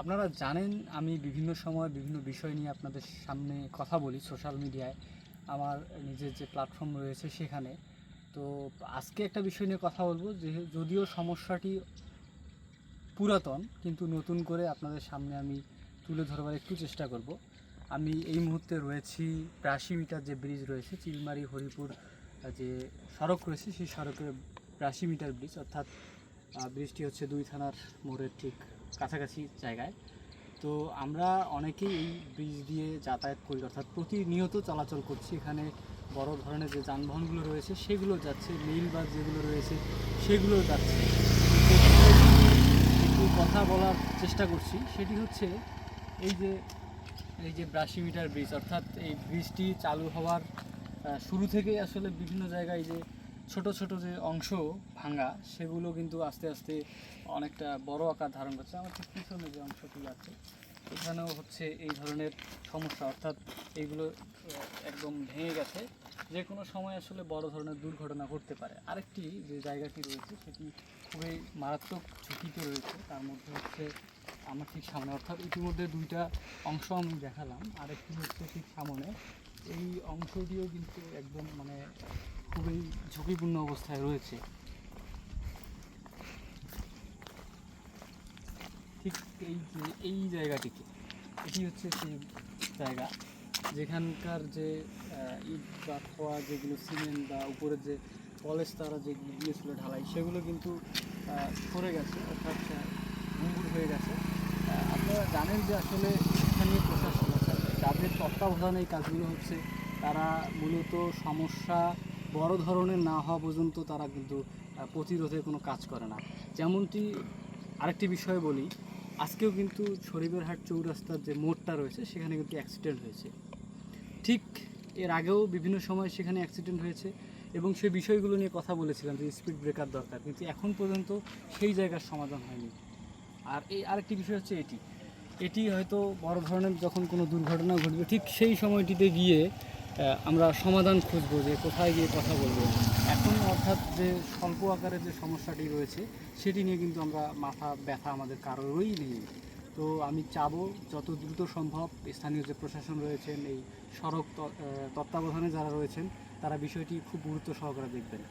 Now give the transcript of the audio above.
আপনারা জানেন, আমি বিভিন্ন সময় বিভিন্ন বিষয় নিয়ে আপনাদের সামনে কথা বলি সোশ্যাল মিডিয়ায় আমার নিজের যে প্ল্যাটফর্ম রয়েছে সেখানে। তো আজকে একটা বিষয় নিয়ে কথা বলব, যে যদিও সমস্যাটি পুরাতন, কিন্তু নতুন করে আপনাদের সামনে আমি তুলে ধরবার একটু চেষ্টা করব। আমি এই মুহূর্তে রয়েছি প্রাশি মিটার যে ব্রিজ রয়েছে, চিলমারি, হরিপুর যে সড়ক রয়েছে, সেই সড়কের প্রাশি মিটার ব্রিজ অর্থাৎ ব্রিজটি হচ্ছে দুই থানার মোড়ের ঠিক কাছাকাছি জায়গায়। তো আমরা অনেকেই এই ব্রিজ দিয়ে যাতায়াত করি, অর্থাৎ প্রতিনিয়ত চলাচল করছি। এখানে বড় ধরনের যে যানবাহনগুলো রয়েছে, সেগুলো যাচ্ছে মিল বাস যেগুলো রয়েছে, সেগুলো যাচ্ছে। একটু কথা বলার চেষ্টা করছি। সেটি হচ্ছে এই যে এই যে ব্রাশি মিটার ব্রিজ অর্থাৎ এই ব্রিজটি চালু হওয়ার শুরু থেকেই আসলে বিভিন্ন জায়গায় যে ছোট ছোট যে অংশ ভাঙা, সেগুলো কিন্তু আস্তে আস্তে অনেকটা বড় আকার ধারণ করছে। আমার ঠিক পিছনে যে অংশটি আছে, এখানেও হচ্ছে এই ধরনের সমস্যা। অর্থাৎ এইগুলো একদম ভেঙে গেছে। যে কোনো সময় আসলে বড় ধরনের দুর্ঘটনা ঘটতে পারে। আরেকটি যে জায়গাটি রয়েছে, সেটি খুবই মারাত্মক ঝুঁকিতে রয়েছে। তার মধ্যে হচ্ছে আমার ঠিক সামনে, অর্থাৎ ইতিমধ্যে দুইটা অংশ আমি দেখালাম। আরেকটি হচ্ছে ঠিক সামনে। এই অংশটিও কিন্তু একদম মানে খুবই ঝুঁকিপূর্ণ অবস্থায় রয়েছে। ঠিক এই যে, এই জায়গাটিতে এটি হচ্ছে সেই জায়গা। যেখানকার যে ইট বা খোয়া যেগুলো সিমেন্ট বা উপরের যে কলেজ তারা যেগুলো দিয়েছিল ঢালাই, সেগুলো কিন্তু সরে গেছে, অর্থাৎ ভঙ্গুর হয়ে গেছে। আপনারা জানেন যে আসলে স্থানীয় প্রশাসন যাদের তত্ত্বাবধানে এই কাজগুলো হচ্ছে। তারা মূলত সমস্যা বড় ধরনের না হওয়া পর্যন্ত তারা কিন্তু প্রতিরোধে কোনো কাজ করে না। যেমনটি আরেকটি বিষয় বলি, আজকেও কিন্তু শরীফের হাট চৌরাস্তার যে মোড়টা রয়েছে, সেখানে কিন্তু অ্যাক্সিডেন্ট হয়েছে। ঠিক এর আগেও বিভিন্ন সময় সেখানে অ্যাক্সিডেন্ট হয়েছে এবং সেই বিষয়গুলো নিয়ে কথা বলেছিলাম যে স্পিড ব্রেকার দরকার, কিন্তু এখন পর্যন্ত সেই জায়গার সমাধান হয়নি। আর এই আরেকটি বিষয় হচ্ছে এটি এটি হয়তো বড় ধরনের যখন কোনো দুর্ঘটনা ঘটবে, ঠিক সেই সময়টিতে গিয়ে আমরা সমাধান খুঁজবো যে কোথায় গিয়ে কথা বলব। এখন অর্থাৎ যে স্বল্প আকারের যে সমস্যাটি রয়েছে, সেটি নিয়ে কিন্তু আমরা মাথা ব্যথা আমাদের কারোরই নেই। তো আমি চাবো যত দ্রুত সম্ভব স্থানীয় যে প্রশাসন রয়েছেন, এই সড়ক তত্ত্বাবধানে যারা রয়েছেন, তারা বিষয়টি খুব গুরুত্ব সহকারে দেখবেন।